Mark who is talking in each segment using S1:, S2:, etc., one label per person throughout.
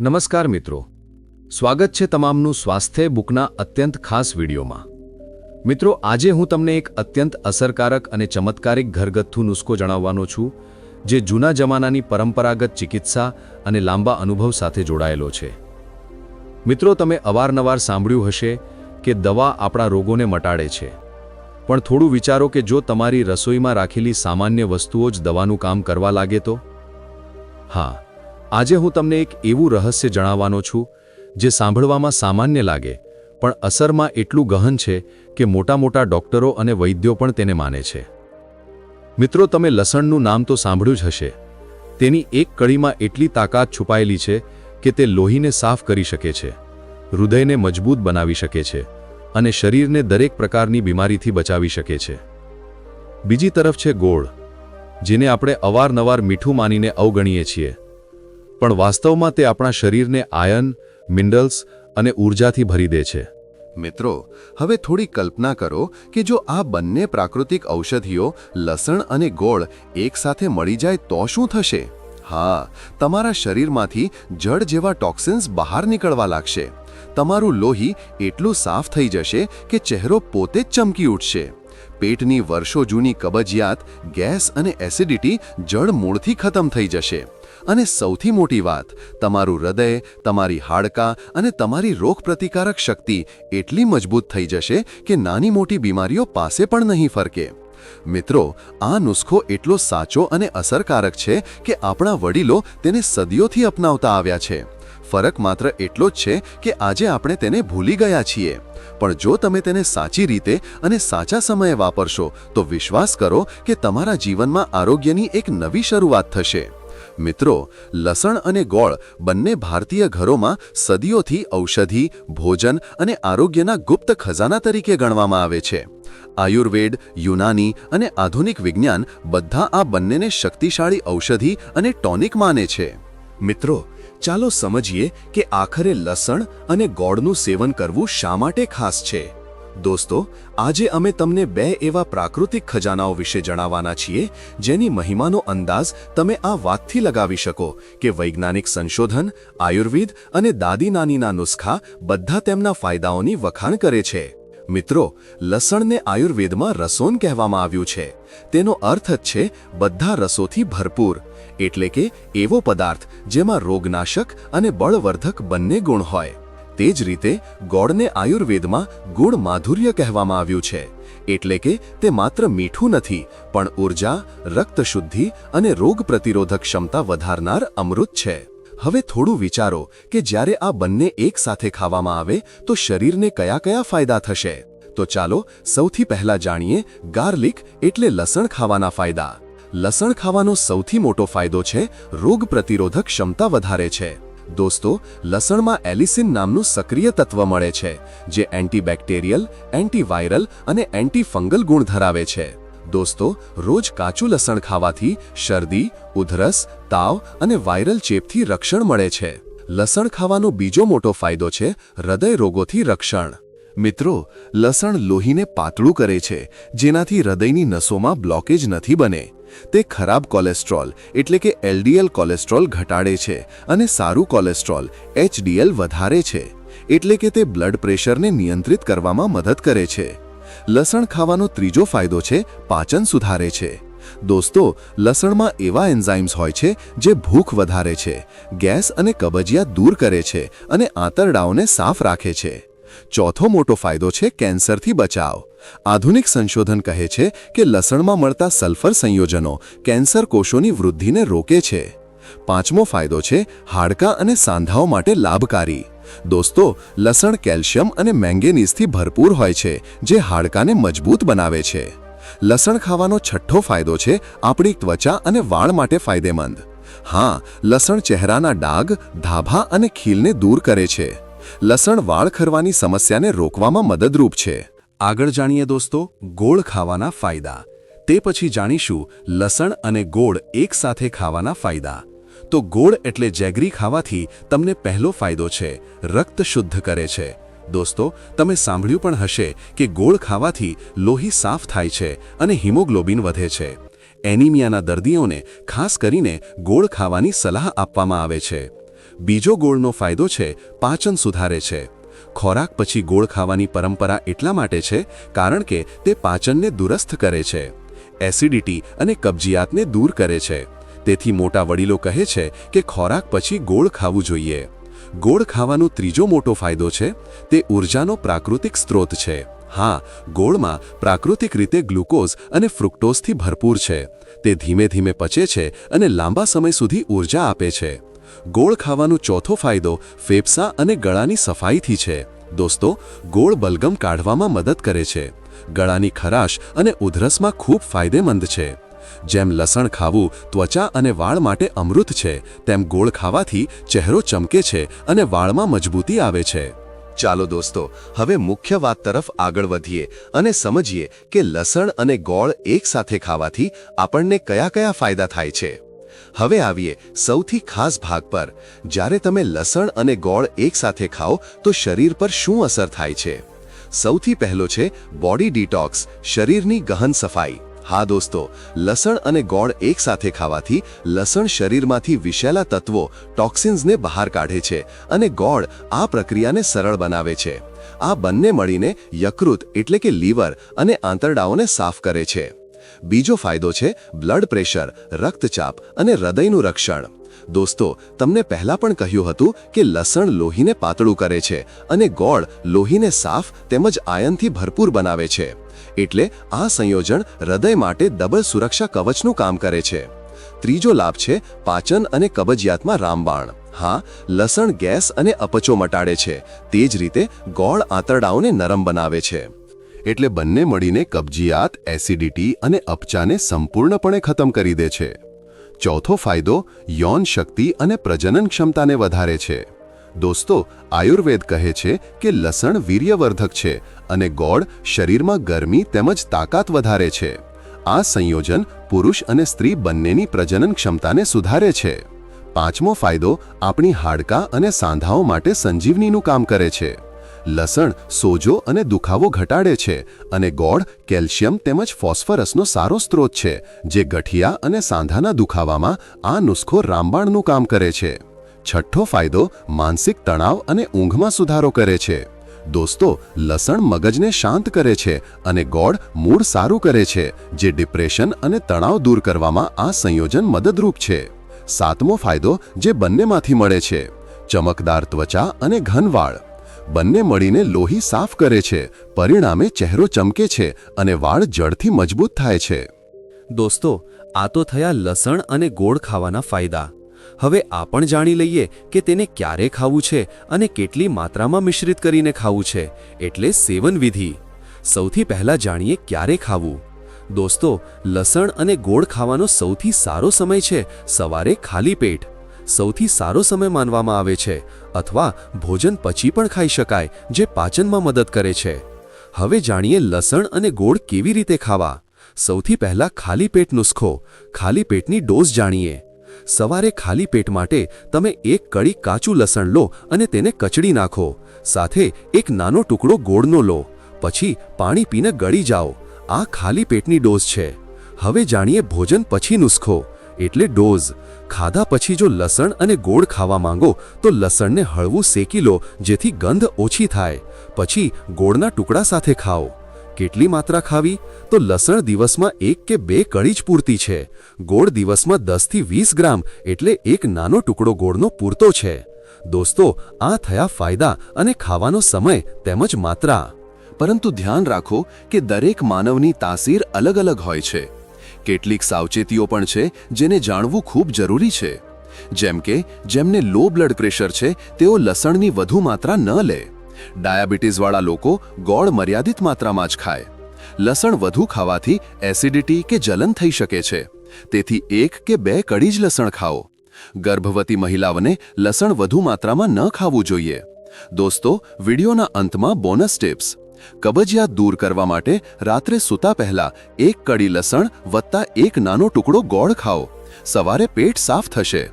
S1: નમસ્કાર મિત્રો. સ્વાગત છે તમામનું સ્વાસ્થ્ય બુકના અત્યંત ખાસ વિડીયોમાં. મિત્રો, આજે હું તમને એક અત્યંત અસરકારક અને ચમત્કારિક ઘરગથ્થુ નુસ્ખો જણાવવાનો છું, જે જૂના જમાનાની પરંપરાગત ચિકિત્સા અને લાંબા અનુભવ સાથે જોડાયેલો છે. મિત્રો, તમે અવારનવાર સાંભળ્યું હશે કે દવા આપણા રોગોને મટાડે છે. પણ થોડું વિચારો કે જો તમારી રસોઈમાં રાખેલી સામાન્ય વસ્તુઓ જ દવાનું કામ કરવા લાગે તો? હા આજે હું તમને એક એવું રહસ્ય જણાવવાનો છું, જે સાંભળવામાં સામાન્ય લાગે, પણ અસરમાં એટલું ગહન છે કે મોટા મોટા ડોક્ટરો અને વૈદ્યો પણ તેને માને છે. મિત્રો, તમે લસણનું નામ તો સાંભળ્યું જ હશે. તેની એક કળીમાં એટલી તાકાત છુપાયેલી છે કે તે લોહીને સાફ કરી શકે છે, હૃદયને મજબૂત બનાવી શકે છે અને શરીરને દરેક પ્રકારની બીમારીથી બચાવી શકે છે. બીજી તરફ છે ગોળ, જેને આપણે અવારનવાર મીઠું માનીને અવગણીએ છીએ. પણ વાસ્તવમાં તે આપણા શરીરને આયન, મિનરલ્સ અને ઊર્જાથી ભરી દે છે.
S2: મિત્રો, હવે થોડી કલ્પના કરો કે જો આ બંને પ્રાકૃતિક ઔષધિઓ, લસણ અને ગોળ, એકસાથે મળી જાય તો શું થશે? હા, તમારા શરીરમાંથી જળ જેવા ટોક્સિન્સ બહાર નીકળવા લાગશે. તમારું લોહી એટલું સાફ થઈ જશે કે ચહેરો પોતે જ ચમકી ઉઠશે. પેટની વર્ષો જૂની કબજિયાત, ગેસ અને એસિડિટી જળ મૂળથી ખતમ થઈ જશે. અને સૌથી મોટી વાત, તમારું હૃદય, તમારી હાડકાં અને તમારી રોગપ્રતિકારક શક્તિ એટલી મજબૂત થઈ જશે કે નાની મોટી બીમારીઓ પાસે પણ નહીં ફરકે. મિત્રો, આ નુસ્ખો એટલો સાચો અને અસરકારક છે કે આપણા વડીલો તેને સદીઓથી અપનાવતા આવ્યા છે. ફરક માત્ર એટલો જ છે કે આજે આપણે તેને ભૂલી ગયા છીએ. પણ જો તમે તેને સાચી રીતે અને સાચા સમયે વાપરશો, તો વિશ્વાસ કરો કે તમારા જીવનમાં આરોગ્યની એક નવી શરૂઆત થશે. મિત્રો, લસણ અને ગોળ બંને ભારતીય ઘરોમાં સદીઓથી ઔષધિ, ભોજન અને આરોગ્યના ગુપ્ત ખજાના તરીકે ગણવામાં આવે છે. આયુર્વેદ, યુનાની અને આધુનિક વિજ્ઞાન બધા આ બંનેને શક્તિશાળી ઔષધિ અને ટોનિક માને છે. મિત્રો ચાલો સમજીએ કે આખરે લસણ અને ગોળનું સેવન કરવું શા માટે ખાસ છે. દોસ્તો, આજે અમે તમને બે એવા પ્રાકૃતિક ખજાનાઓ વિશે જણાવવાના છીએ, જેની મહિમાનો અંદાજ તમે આ વાતથી લગાવી શકો કે વૈજ્ઞાનિક સંશોધન, આયુર્વેદ અને દાદી નાનીના નુસ્ખા બધા તેમના ફાયદાઓની વખાણ કરે છે. મિત્રો, લસણને આયુર્વેદમાં રસોન કહેવામાં આવ્યું છે. તેનો અર્થ જ છે, બધા રસોથી ભરપૂર. એટલે કે, એવો પદાર્થ જેમાં રોગનાશક અને બળવર્ધક બંને ગુણ હોય. તે જ રીતે, ગોળને આયુર્વેદમાં ગુણ માધુર્ય કહેવામાં આવ્યું છે. એટલે કે, તે માત્ર મીઠું નથી, પણ ઊર્જા રક્ત શુદ્ધિ અને રોગ પ્રતિરોધક ક્ષમતા વધારનાર અમૃત છે. હવે થોડું વિચારો કે જ્યારે આ બંને એક સાથે ખાવામાં આવે, તો શરીરને કયા કયા ફાયદા થશે? તો ચાલો સૌથી પહેલા જાણીએ ગાર્લિક એટલે લસણ ખાવાના ફાયદા. લસણ ખાવાનો સૌથી મોટો ફાયદો છે, રોગ પ્રતિરોધક ક્ષમતા વધારે છે. દોસ્તો, લસણમાં એલિસિન નામનું સક્રિય તત્વ મળે છે, જે એન્ટીબેક્ટેરિયલ, એન્ટીવાયરલ અને એન્ટીફંગલ ગુણ ધરાવે છે. દોસ્તો, રોજ કાચું લસણ ખાવાથી શરદી, ઉધરસ, તાવ અને વાયરલ ચેપથી રક્ષણ મળે છે. લસણ ખાવાનો બીજો મોટો ફાયદો છે હૃદય રોગોથી રક્ષણ. મિત્રો, લસણ લોહીને પાતળું કરે છે, જેનાથી હૃદયની નસોમાં બ્લોકેજ નથી બને. તે ખરાબ કોલેસ્ટ્રોલ એટલે કે એલડીએલ કોલેસ્ટ્રોલ ઘટાડે છે અને સારું કોલેસ્ટ્રોલ એચડીએલ વધારે છે. એટલે કે તે બ્લડ પ્રેશરને નિયંત્રિત કરવામાં મદદ કરે છે. લસણ ખાવાનો ત્રીજો ફાયદો છે, પાચન સુધારે છે. દોસ્તો, લસણમાં એવા એન્ઝાઇમ્સ હોય છે, જે ભૂખ વધારે છે, ગેસ અને કબજિયાત દૂર કરે છે અને આંતરડાઓને સાફ રાખે છે. ચોથો મોટો ફાયદો છે, કેન્સરથી બચાવ. આધુનિક સંશોધન કહે છે કે લસણમાં મળતા સલ્ફર સંયોજનો કેન્સર કોષોની વૃદ્ધિને રોકે છે. પાંચમો ફાયદો છે, હાડકાં અને સાંધાઓ માટે લાભકારી. દોસ્તો, લસણ, કેલ્શિયમ અને મેંગેનીઝથી ભરપૂર હોય છે, જે હાડકાને મજબૂત બનાવે છે. લસણ ખાવાનો છઠ્ઠો ફાયદો છે આપણી ત્વચા અને વાળ માટે ફાયદેમંદ. હા, લસણ ચહેરાના ડાઘ, ધાભા અને ખીલને દૂર કરે છે. લસણ વાળ ખરવાની સમસ્યાને રોકવામાં મદદરૂપ છે. આગળ જાણીએ દોસ્તો, ગોળ ખાવાના ફાયદા. તે પછી જાણીશું, લસણ અને ગોળ એકસાથે ખાવાના ફાયદા. તો ગોળ એટલે જેગરી ખાવાથી તમને પહેલો ફાયદો છે, રક્ત શુદ્ધ કરે છે. દોસ્તો, તમે સાંભળ્યું પણ હશે કે ગોળ ખાવાથી લોહી સાફ થાય છે અને હિમોગ્લોબિન વધે છે. એનિમિયાના દર્દીઓને ખાસ કરીને ગોળ ખાવાની સલાહ આપવામાં આવે છે. બીજો ગોળનો ફાયદો છે, પાચન સુધારે છે. ખોરાક પછી ગોળ ખાવાની પરંપરા એટલા માટે છે કારણ કે તે પાચનને દુરસ્ત કરે છે. એસિડિટી અને કબજિયાતને દૂર કરે છે. તેથી મોટા વડીલો કહે છે કે ખોરાક પછી ગોળ ખાવું જોઈએ. ગોળ ખાવાનો ત્રીજો મોટો ફાયદો છે, તે ઊર્જાનો પ્રાકૃતિક સ્ત્રોત છે. હા, ગોળમાં પ્રાકૃતિક રીતે ગ્લુકોઝ અને ફ્રુક્ટોઝથી ભરપૂર છે. તે ધીમે ધીમે પચે છે અને લાંબા સમય સુધી ઊર્જા આપે છે. ગોળ ખાવાનો ચોથો ફાયદો ફેફસા અને ગળાની સફાઈથી છે. દોસ્તો, ગોળ બલગમ કાઢવામાં મદદ કરે છે. ગળાની ખરાશ અને ઉધરસમાં ખૂબ ફાયદેમંદ છે. જેમ લસણ ખાવું ત્વચા અને વાળ માટે અમૃત છે, તેમ ગોળ ખાવાથી ચહેરો ચમકે છે અને વાળમાં મજબૂતી આવે છે. ચાલો દોસ્તો, હવે મુખ્ય વાત તરફ આગળ વધીએ અને સમજીએ કે લસણ અને ગોળ એકસાથે ખાવાથી આપણને કયા કયા ફાયદા થાય છે. હવે આવીએ સૌથી ખાસ ભાગ પર. જ્યારે તમે લસણ અને ગોળ એકસાથે ખાઓ, તો શરીર પર શું અસર થાય છે? સૌથી પહેલો છે બોડી ડિટોક્સ, શરીરની ગહન સફાઈ. હા દોસ્તો, લસણ અને ગોળ એકસાથે ખાવાથી લસણ શરીરમાંથી વિષેલા તત્વો, ટોક્સિન્સને બહાર કાઢે છે અને ગોળ આ પ્રક્રિયાને સરળ બનાવે છે. આ બંને મળીને યકૃત એટલે કે લીવર અને આંતરડાઓને સાફ કરે છે. બીજો ફાયદો છે બ્લડ પ્રેશર, રક્તચાપ અને હૃદયનું રક્ષણ. દોસ્તો, તમને પહેલા પણ કહ્યું હતું કે લસણ લોહીને પાતળું કરે છે અને ગોળ લોહીને સાફ તેમજ આયનથી ભરપૂર બનાવે છે. એટલે આ સંયોજન હૃદય માટે ડબલ સુરક્ષા કવચનું કામ કરે છે. ત્રીજો લાભ છે, પાચન અને કબજિયાતમાં રામબાણ. હા, લસણ, ગેસ અને અપચો મટાડે છે. તે જ રીતે ગોળ આંતરડાઓને નરમ બનાવે છે. એટલે બંને મળીને કબજિયાત, એસિડિટી અને અપચાને સંપૂર્ણપણે ખતમ કરી દે છે. ચોથો ફાયદો, યૌન શક્તિ અને પ્રજનન ક્ષમતાને વધારે છે. દોસ્તો, આયુર્વેદ કહે છે કે લસણ વીર્યવર્ધક છે અને ગોળ શરીરમાં ગરમી તેમજ તાકાત વધારે છે. આ સંયોજન પુરુષ અને સ્ત્રી બંનેની પ્રજનન ક્ષમતાને સુધારે છે. પાંચમો ફાયદો, આપણી હાડકાં અને સાંધાઓ માટે સંજીવનીનું કામ કરે છે. લસણ સોજો અને દુખાવો ઘટાડે છે અને ગોળ કેલ્શિયમ તેમજ ફોસ્ફરસનો સારો સ્ત્રોત છે, જે ગઠિયા અને સાંધાના દુખાવામાં આ નુસ્ખો રામબાણનું કામ કરે છે. છઠ્ઠો ફાયદો માનસિક તણાવ અને ઊંઘમાં સુધારો કરે છે. દોસ્તો, લસણ મગજને શાંત કરે છે અને ગોળ મૂળ સારું કરે છે, જે ડિપ્રેશન અને તણાવ દૂર કરવામાં આ સંયોજન મદદરૂપ છે. સાતમો ફાયદો, જે બંનેમાંથી મળે છે, ચમકદાર ત્વચા અને ઘન વાળ બંને મળીને લોહી સાફ કરે છે, પરિણામે ચહેરો ચમકે છે અને વાળ જડથી મજબૂત થાય છે.
S3: દોસ્તો, આ તો થયા લસણ અને ગોળ ખાવાના ફાયદા. હવે આ પણ જાણી લઈએ કે તેને ક્યારે ખાવું છે અને કેટલી માત્રામાં મિશ્રિત કરીને ખાવું છે, એટલે સેવન વિધિ. સૌથી પહેલાં જાણીએ ક્યારે ખાવું. દોસ્તો, લસણ અને ગોળ ખાવાનો સૌથી સારો સમય છે સવારે ખાલી પેટ. સૌથી સારો સમય માનવામાં આવે છે, અથવા ભોજન પછી પણ ખાઈ શકાય, જે પાચનમાં મદદ કરે છે. હવે જાણીએ લસણ અને ગોળ કેવી રીતે ખાવા. સૌથી પહેલાં ખાલી પેટ નુસ્ખો. ખાલી પેટની ડોઝ જાણીએ. સવારે ખાલી પેટ માટે તમે એક કળી કાચું લસણ લો અને તેને કચડી નાખો. સાથે એક નાનો ટુકડો ગોળનો લો. પછી પાણી પીને ગળી જાઓ. આ ખાલી પેટની ડોઝ છે. હવે જાણીએ ભોજન પછી નુસ્ખો. એટલે ડોઝ. ખાધા પછી જો લસણ અને ગોળ ખાવા માંગો, તો લસણને હળવું શેકી લો, જેથી ગંધ ઓછી થાય. પછી ગોળના ટુકડા સાથે ખાઓ. કેટલી માત્રા ખાવી? તો લસણ દિવસમાં એક કે બે કળી જ પૂરતી છે. ગોળ દિવસમાં દસથી વીસ ગ્રામ એટલે એક નાનો ટુકડો ગોળનો પૂરતો છે. દોસ્તો, આ થયા ફાયદા અને ખાવાનો સમય તેમજ માત્રા.
S2: પરંતુ ધ્યાન રાખો કે દરેક માનવની તાસીર અલગ અલગ હોય છે. કેટલીક સાવચેતીઓ પણ છે જેને જાણવું ખૂબ જરૂરી છે. જેમ કે, જેમને લો બ્લડ પ્રેશર છે, તેઓ લસણની વધુ માત્રા ન લે. ડાયાબિટીસવાળા લોકો ગોળ મર્યાદિત માત્રામાં જ ખાય. લસણ વધુ ખાવાથી એસિડિટી કે જલન થઈ શકે છે. તેથી એક કે બે કડી જ લસણ ખાઓ. ગર્ભવતી મહિલાઓને લસણ વધુ માત્રામાં ન ખાવું જોઈએ. દોસ્તો, વિડીયોના અંતમાં બોનસ ટિપ્સ. કબજિયાત દૂર કરવા માટે રાત્રે સૂતા પહેલા એક કડી લસણ વત્તા એક નાનો ટુકડો ગોળ ખાઓ. સવારે પેટ સાફ થશે.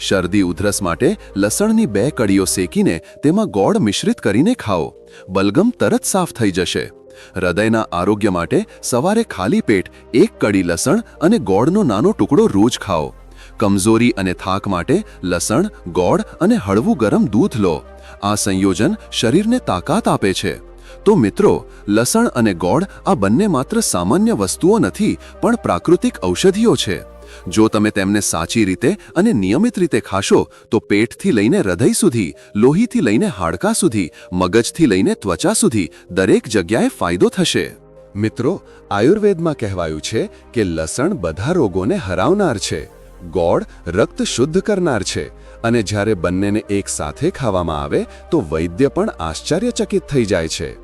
S2: શરદી ઉધરસ માટે લસણની બે કડીઓ શેકીને તેમાં ગોળ મિશ્રિત કરીને ખાઓ. બલગમ તરત સાફ થઈ જશે. હૃદયના આરોગ્ય માટે સવારે ખાલી પેટ એક કડી લસણ અને ગોળનો નાનો ટુકડો રોજ ખાઓ. કમજોરી અને થાક માટે લસણ, ગોળ અને હળવું ગરમ દૂધ લો. આ સંયોજન શરીરને તાકાત આપે છે. તો મિત્રો, લસણ અને ગોળ આ બંને માત્ર સામાન્ય વસ્તુઓ નથી, પણ પ્રાકૃતિક ઔષધિઓ છે. જો તમે તેમને સાચી રીતે અને નિયમિત રીતે ખાશો, તો પેટથી લઈને હૃદય સુધી, લોહીથી લઈને હાડકાં સુધી, મગજથી લઈને ત્વચા સુધી દરેક જગ્યાએ ફાયદો થશે. મિત્રો, આયુર્વેદમાં કહેવાયું છે કે લસણ બધા રોગોને હરાવનાર છે. ગોળ રક્ત શુદ્ધ કરનાર છે. અને જ્યારે બંનેને એક સાથે ખાવામાં આવે, તો વૈદ્ય પણ આશ્ચર્યચકિત થઈ જાય છે.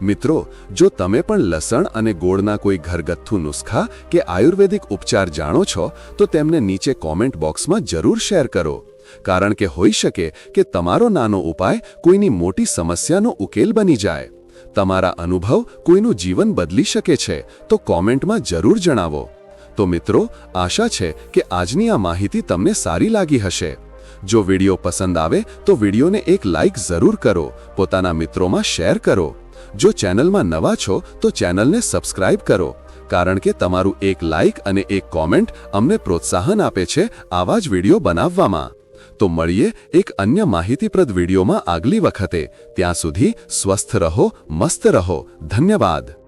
S2: મિત્રો, જો તમે પણ લસણ અને ગોળના કોઈ ઘરગથ્થુ નુસ્ખા કે આયુર્વેદિક ઉપચાર જાણો છો, તો તેમને નીચે કોમેન્ટ બોક્સમાં જરૂર શેર કરો. કારણ કે હોઈ શકે કે તમારો નાનો ઉપાય કોઈની મોટી સમસ્યાનો ઉકેલ બની જાય. તમારા અનુભવ કોઈનું જીવન બદલી શકે છે, તો કોમેન્ટમાં જરૂર જણાવો. તો મિત્રો, આશા છે કે આજની આ માહિતી તમને સારી લાગી હશે. જો વીડિયો પસંદ આવે, તો વિડીયોને એક લાઇક જરૂર કરો. પોતાના મિત્રોમાં શેર કરો. જો ચેનલમાં નવા છો, તો ચેનલને સબસ્ક્રાઇબ કરો. કારણ કે તમારું એક લાઇક અને એક કોમેન્ટ અમને પ્રોત્સાહન આપે છે આવા જ વીડિયો બનાવવામાં. તો મળીએ એક અન્ય માહિતીપ્રદ વિડીયોમાં આગલી વખતે. ત્યાં સુધી સ્વસ્થ રહો, મસ્ત રહો. ધન્યવાદ.